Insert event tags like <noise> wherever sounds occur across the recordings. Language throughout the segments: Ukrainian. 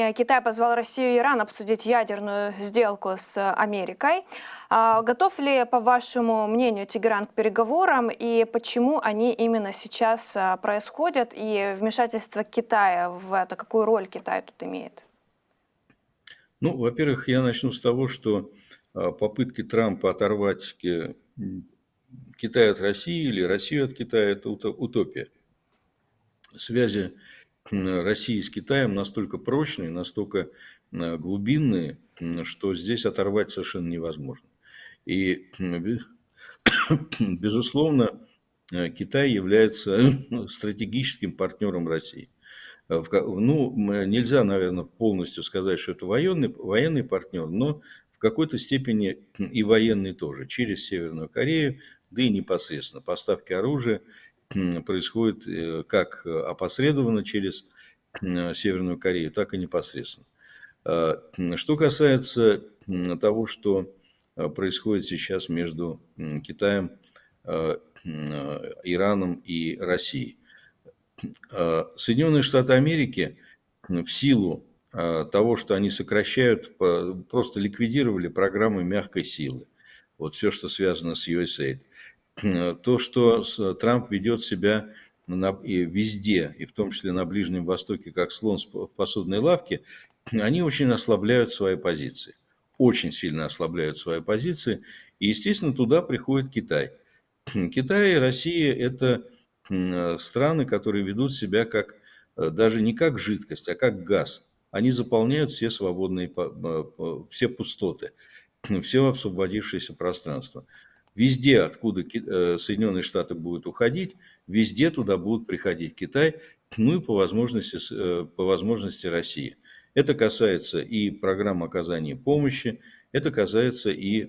э, Китай позвал Россию и Иран обсудить ядерную сделку с Америкой. А Готов ли, по вашему мнению, Тегеран к переговорам и почему они именно сейчас а, происходят и вмешательство Китая в это, какую роль Китай тут имеет? Ну, во-первых, я начну с того, что а, попытки Трампа оторвать м, Китай от России или Россию от Китая – это уто- утопия. Связи России с Китаем настолько прочные, настолько м, глубинные, что здесь оторвать совершенно невозможно. И, <coughs> безусловно, э, Китай является стратегическим партнером России. Э, Ну, нельзя, наверное, полностью сказать, что это военный, военный партнер, но в какой-то степени и военный тоже, через Северную Корею, да и непосредственно. Поставки оружия м, происходят э, как опосредованно через м, Северную Корею, так и непосредственно. Э, м, Что касается того, что э, происходит сейчас между Китаем, э, э, Ираном и Россией. Э, Соединенные Штаты Америки в силу э, того, что они сокращают, просто ликвидировали программы мягкой силы. Вот все, что связано с USAID. Э, То, что с- Трамп ведет себя на- и везде, и в том числе на Ближнем Востоке, как слон в посудной лавке, <clears throat> они очень ослабляют свои позиции. Очень сильно ослабляют свои позиции. И, естественно, туда приходит Китай. <clears throat> Китай и Россия – это э, страны, которые ведут себя как э, даже не как жидкость, а как газ. Они заполняют все свободные, э, э, все пустоты, <clears throat> все освободившееся пространство. Везде, откуда э, Соединенные Штаты будут уходить, везде туда будут приходить Китай, ну и по возможности, э, по возможности России. Это касается и программ оказания помощи, это касается и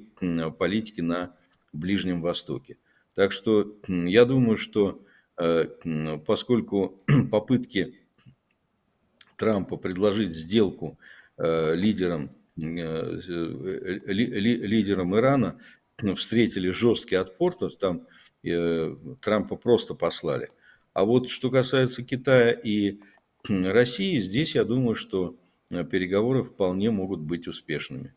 политики на Ближнем Востоке. Так что я думаю, что э, поскольку <clears throat> попытки Трампа предложить сделку лидерам, ли- ли- лидерам Ирана встретили жесткий отпор, то есть там э, Трампа просто послали. А вот что касается Китая и м, России, здесь я думаю, что э, переговоры вполне могут быть успешными.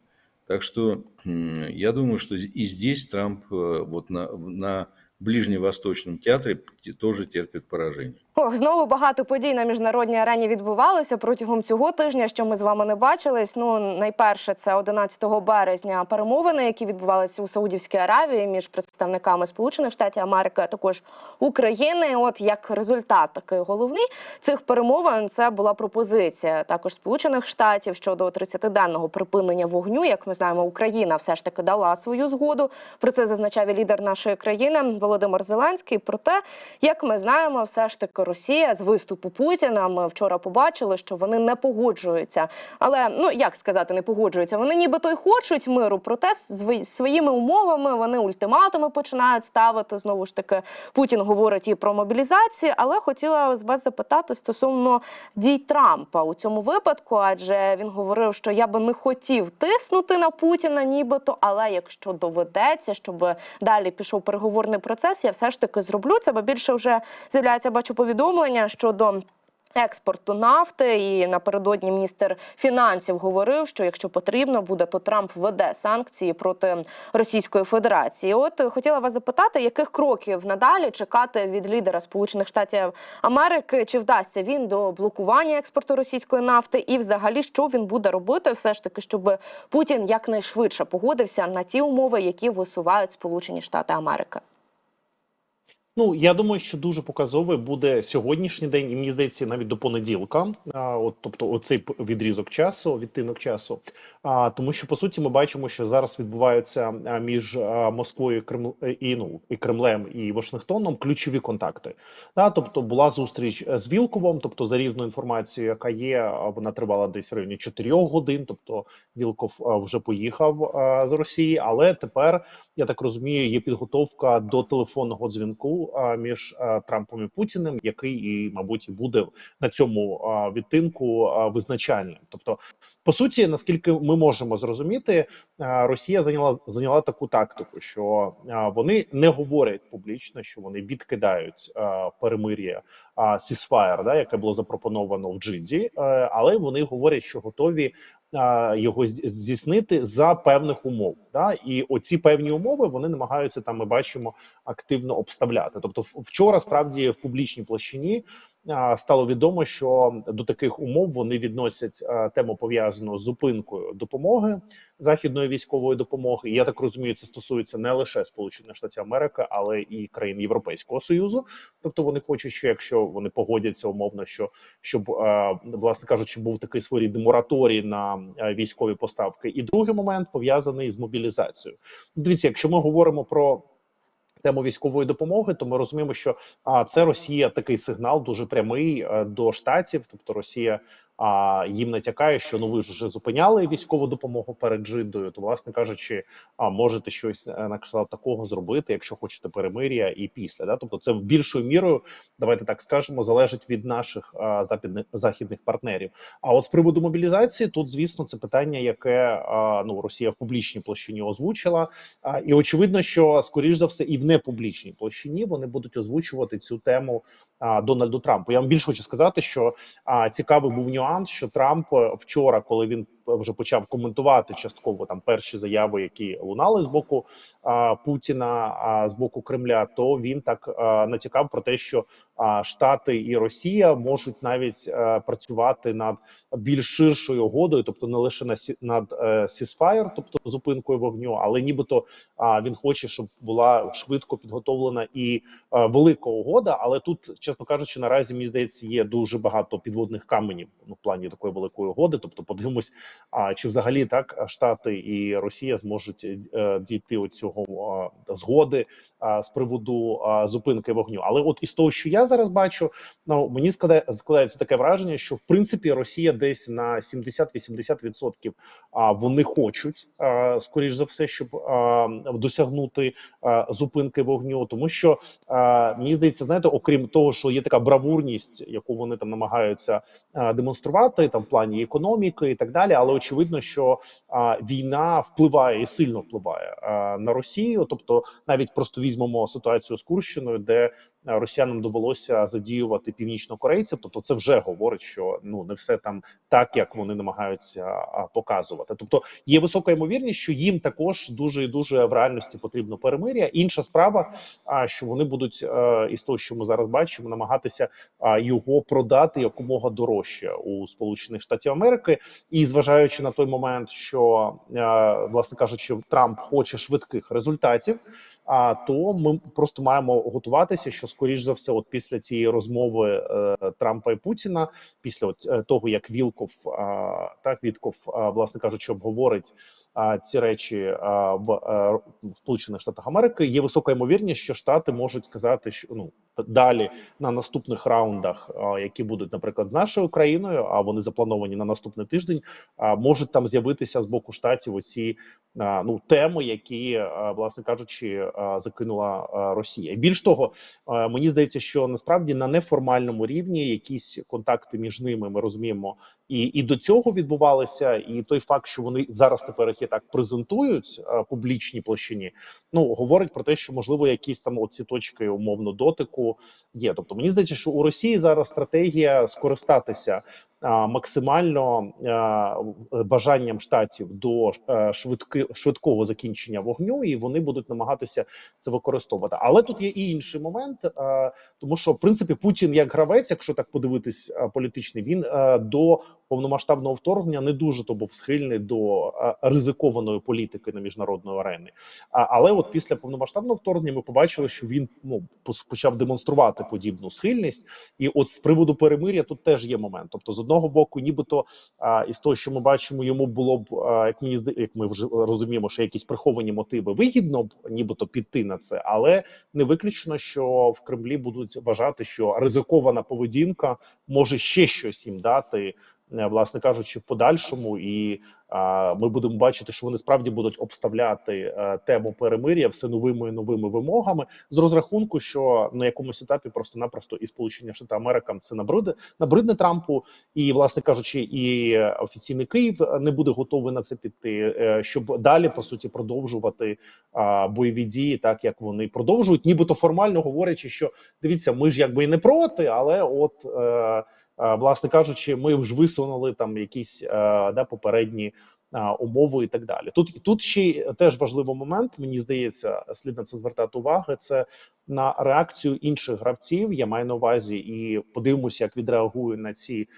Так что м, я думаю, что и здесь Трамп э, вот на, на Ближневосточном театре тоже терпит поражение. Ох, знову багато подій на міжнародній арені відбувалося протягом цього тижня, що ми з вами не бачились. Ну, найперше, це 11 березня перемовини, які відбувалися у Саудівській Аравії між представниками Сполучених Штатів Америки, а також України. От як результат такий головний цих перемовин, це була пропозиція також Сполучених Штатів щодо 30-денного припинення вогню. Як ми знаємо, Україна все ж таки дала свою згоду. Про це зазначав і лідер нашої країни Володимир Зеленський. Проте, як ми знаємо, все ж таки Росія з виступу Путіна. Ми вчора побачили, що вони не погоджуються. Але ну як сказати, не погоджуються. Вони нібито й хочуть миру, проте своїми умовами вони ультиматуми починають ставити. Знову ж таки, Путін говорить і про мобілізацію. Але хотіла з вас запитати стосовно дій Трампа у цьому випадку, адже він говорив, що я би не хотів тиснути на Путіна, нібито, але якщо доведеться, щоб далі пішов переговорний процес, я все ж таки зроблю це, бо більше вже з'являється, бачу повідомлення щодо. Експорту нафти і напередодні міністр фінансів говорив, що якщо потрібно буде, то Трамп введе санкції проти Російської Федерації. От е, хотіла вас запитати, яких кроків надалі чекати від лідера Сполучених Штатів Америки? Чи вдасться він до блокування експорту російської нафти? І, взагалі, що він буде робити, все ж таки, щоб Путін якнайшвидше погодився на ті умови, які висувають Сполучені Штати Америки? Ну я думаю, що дуже показовий буде сьогоднішній день, і мені здається, навіть до понеділка. А, от, тобто, оцей відрізок часу, відтинок часу. А тому, що по суті, ми бачимо, що зараз відбуваються між Москвою і Кремл і ну і Кремлем і Вашингтоном ключові контакти. Да, тобто була зустріч е, з Вілковом, тобто за різною інформацією, яка є, вона тривала десь в районі 4 годин. Тобто Вілков вже поїхав з Росії, але тепер я так розумію, є підготовка до телефонного дзвінку між Трампом і Путіним, який і, мабуть, буде на цьому відтинку визначальним. Тобто, по суті, наскільки ми можемо зрозуміти, Росія зайняла зайняла таку тактику, що вони не говорять публічно, що вони відкидають перемир'я сісфаєр, да, яке було запропоновано в Джиді, е, але вони говорять, що готові його здійснити за певних умов. Да? І оці певні умови вони намагаються там. Ми бачимо активно обставляти. Тобто, вчора справді в публічній площині стало відомо, що до таких умов вони відносять тему пов'язану з зупинкою допомоги західної військової допомоги. Я так розумію, це стосується не лише Сполучених Штатів Америки, але і країн Європейського союзу. Тобто вони хочуть, що якщо вони погодяться умовно, що щоб власне кажучи, був такий своєрідний мораторій на військові поставки. І другий момент пов'язаний з мобілізацією. Дивіться, якщо ми говоримо про тему військової допомоги, то ми розуміємо, що а це Росія такий сигнал дуже прямий е, до штатів, тобто Росія. А їм натякає, що ну ви ж вже зупиняли військову допомогу перед Джидою, то власне кажучи, а можете щось е, на кшталт такого зробити, якщо хочете перемир'я і після. Да? Тобто, це в більшою мірою, давайте так скажемо, залежить від наших а, западних західних партнерів. А от з приводу мобілізації, тут звісно це питання, яке а, ну Росія в публічній площині озвучила, а, і очевидно, що скоріш за все і в непублічній площині вони будуть озвучувати цю тему а, Дональду Трампу. Я вам більше хочу сказати, що а, цікавий був нюанс, що Трамп е, вчора, коли він вже почав коментувати частково там перші заяви, які лунали з боку а, Путіна, а з боку Кремля, то він так а, натякав про те, що а, Штати і Росія можуть навіть е, працювати над більш ширшою угодою, тобто не лише на над е, сісфаєр, тобто зупинкою вогню, але нібито а, він хоче, щоб була швидко підготовлена і е, велика угода. Але тут, чесно кажучи, наразі мені здається, є дуже багато підводних каменів ну, в плані такої великої угоди. Тобто, подивимось, а чи взагалі так Штати і Росія зможуть е, дійти от цього е, згоди з приводу зупинки вогню. Але от із того, що я зараз бачу, ну мені складає складається таке враження, що в принципі Росія десь на 70-80% а, вони хочуть скоріш за все, щоб досягнути зупинки вогню, тому що мені здається, знаєте, окрім того, що є така бравурність, яку вони там намагаються демонструвати там в плані економіки і так далі, але очевидно, що а, війна впливає і сильно впливає а, на Росію. Тобто, навіть просто візьмемо ситуацію з Курщиною, де росіянам довелося задіювати північнокорейців. Тобто, це вже говорить, що ну не все там так, як вони намагаються показувати. Тобто є висока ймовірність, що їм також дуже і дуже в реальності потрібно перемир'я. Інша справа, а що вони будуть е, із того, що ми зараз бачимо, намагатися його продати якомога дорожче у Сполучених Штатів Америки, і зважаючи на той момент, що е, власне кажучи, Трамп хоче швидких результатів. А то ми просто маємо готуватися, що скоріш за все, от після цієї розмови е, Трампа і Путіна, після от, е, того як Вілков е, так Вітков, е, власне кажучи, обговорить е, ці речі е, в, е, Сполучених Штатах Америки, є висока ймовірність, що Штати можуть сказати, що ну далі на наступних раундах, які будуть, наприклад, з нашою країною, а вони заплановані на наступний тиждень, можуть там з'явитися з боку штатів оці ну теми, які власне кажучи, закинула Росія. Більш того, мені здається, що насправді на неформальному рівні якісь контакти між ними ми розуміємо, і, і до цього відбувалися. І той факт, що вони зараз тепер їх і так презентують а, публічній площині, ну говорить про те, що можливо якісь там оці точки умовно дотику є. Тобто мені здається, що у Росії зараз стратегія скористатися а, максимально а, бажанням штатів до е, швидки швидкого закінчення вогню, і вони будуть намагатися це використовувати. Але тут є і інший момент, е, тому що в принципі Путін як гравець, якщо так подивитись е, політичний, він е, до повномасштабного вторгнення не дуже то був схильний до е, ризикованої політики на міжнародної арени. Але от після повномасштабного вторгнення ми побачили, що він ну почав демонструвати подібну схильність. І от з приводу перемир'я тут теж є момент. Тобто, з одного боку, нібито а, із того, що ми бачимо, йому було б як мені як ми вже розуміємо, що якісь приховані мотиви вигідно б, нібито піти на це, але не виключено, що в Кремлі будуть вважати, що ризикована поведінка може ще щось їм дати власне кажучи, в подальшому, і ми будемо бачити, що вони справді будуть обставляти е, тему перемир'я все новими і новими вимогами з розрахунку, що на якомусь етапі просто-напросто і Сполучені Штати Америкам це набриде набридне Трампу, і власне кажучи, і офіційний Київ не буде готовий на це піти, е, щоб далі по суті продовжувати бойові дії, так як вони продовжують, нібито формально говорячи, що дивіться, ми ж якби і не проти, але от. Е, е, Власне кажучи, ми ж висунули там якісь е, да, попередні умови і так далі. Тут тут ще теж важливий момент. Мені здається, слід на це звертати увагу. Це на реакцію інших гравців. Я маю на увазі і подивимося, як відреагують на ці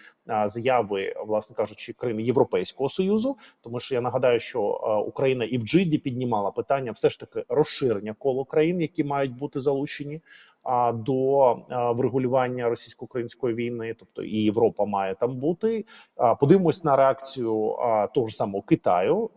заяви, власне кажучи, країни Європейського союзу. Тому що я нагадаю, що Україна і в Джиді піднімала питання все ж таки розширення коло країн, які мають бути залучені до врегулювання російсько-української війни, тобто і Європа має там бути. Подивимось на реакцію того ж самого Китаю,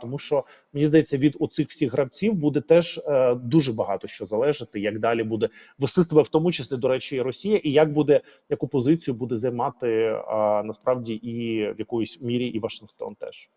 тому що мені здається, від оцих всіх гравців буде теж е, дуже багато що залежати, як далі буде вести в тому числі до речі, і Росія, і як буде яку позицію буде займати насправді і в якоїсь мірі і Вашингтон теж.